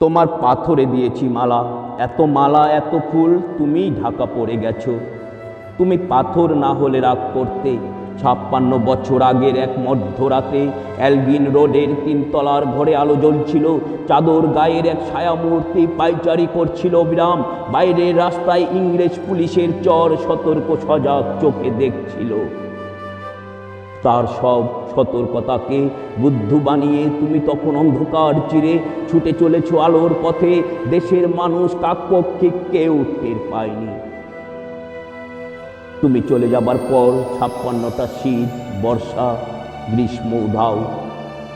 তোমার পাথরে দিয়েছি মালা। এত মালা, এত ফুল তুমি ঢাকা পড়ে গেছো। তুমি পাথর না হলে রাগ করতে। ছাপ্পান্ন বছর আগের এক মধ্যরাতে এলগিন রোডের তিনতলার ঘরে আলো জ্বলছিল। চাদর গায়ের এক ছায়ামূর্তি পাইচারি করছিল বিরাম বাইরের রাস্তায় ইংরেজ পুলিশের চর সতর্ক সজাগ চোখে দেখছিল। তার সব সতর্কতাকে বুদ্ধ বানিয়ে তুমি তখন অন্ধকার চিরে ছুটে চলেছ আলোর পথে। দেশের মানুষ কাকপক্ষে কেউ টের পায়নি। তুমি চলে যাবার পর ছাপ্পান্নটা শীত, বর্ষা, গ্রীষ্ম, উধাও।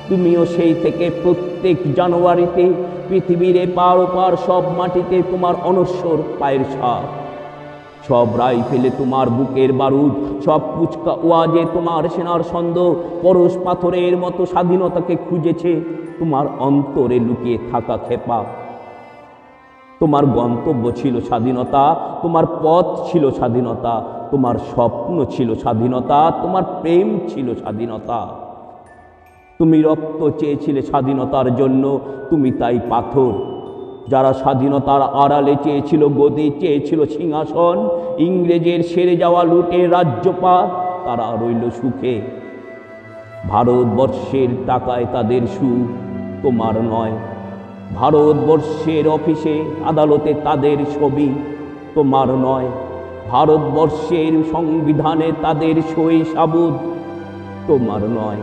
তুমিও সেই থেকে প্রত্যেক জানুয়ারিতে পৃথিবীর এপার ওপার সব মাটিতে তোমার অনশ্বর পায়ের ছাপ। সব রাইফেলে তোমার বুকের বারুদ, সব পুচকা ওয়াজে তোমার সেনার ছন্দ, পরশ পাথরের মতো স্বাধীনতাকে খুঁজেছে তোমার অন্তরে লুকিয়ে থাকা খেপা। তোমার গন্তব্য ছিল স্বাধীনতা, তোমার পথ ছিল স্বাধীনতা, তোমার স্বপ্ন ছিল স্বাধীনতা, তোমার প্রেম ছিল স্বাধীনতা। তুমি রক্ত চেয়েছিলে স্বাধীনতার জন্য, তুমি তাই পাথর। যারা স্বাধীনতার আড়ালে চেয়েছিল, গদি চেয়েছিল সিংহাসন, ইংরেজের সেরে যাওয়া লুটে রাজ্যপাত তারা রইল সুখে। ভারতবর্ষের টাকায় তাদের সুখ তোমার নয়। ভারতবর্ষের অফিসে আদালতে তাদের ছবি তোমার নয়। ভারতবর্ষের সংবিধানে তাদের সই সাবুদ তোমার নয়।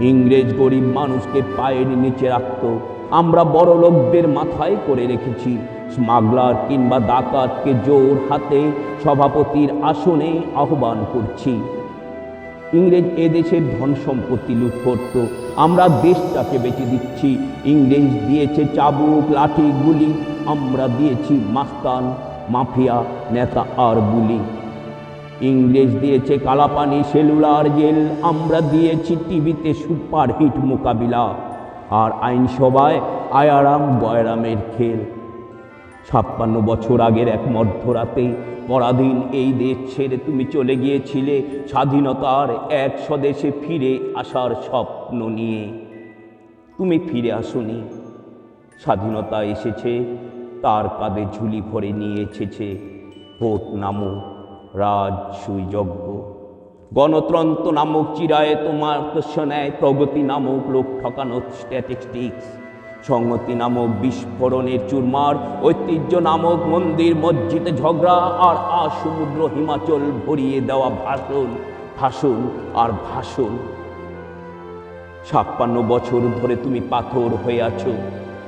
ইংরেজ গরিব মানুষকে পায়ের নিচে রাখত আমরা বড় লোকদের মাথায় করে রেখেছি। স্মাগলার কিংবা ডাকাতকে জোর হাতে সভাপতির আসনে আহ্বান করছি। ইংরেজ এদেশের ধন সম্পত্তি লুট করত আমরা দেশটাকে বেঁচে দিচ্ছি। ইংরেজ দিয়েছে চাবুক, লাঠি, গুলি। আমরা দিয়েছি মাস্তান, মাফিয়া, নেতা আর বুলি। ইংরেজ দিয়েছে কালাপানি, সেলুলার জেল। আমরা দিয়েছি টিভিতে সুপারহিট মোকাবিলা। আর আইনসভায় আয়ারাম বয়রামের খেল। ছাপ্পান্ন বছর আগের এক মধ্যরাতে পরাধীন এই দেশ ছেড়ে তুমি চলে গিয়েছিলে স্বাধীনতার এক স্বদেশে ফিরে আসার স্বপ্ন নিয়ে। তুমি ফিরে আসনি। স্বাধীনতা এসেছে, তার কাঁধে ঝুলি ভরে নিয়ে এসেছে। ভোট নামক রাজ সুযজ্ঞ গণতন্ত্র নামক চিরায় তোমার নেয় প্রগতি নামক লোক ঠকানো স্ট্যাটিস্টিক্স সংহতি নামক বিস্ফোরণের চুরমার, ঐতিহ্য নামক মন্দির, মসজিদে, ঝগড়া আর আ সমুদ্র হিমাচল ভরিয়ে দেওয়া ভাষণ ভাষণ আর ভাষণ। ছাপ্পান্ন বছর ধরে তুমি পাথর হয়ে আছো।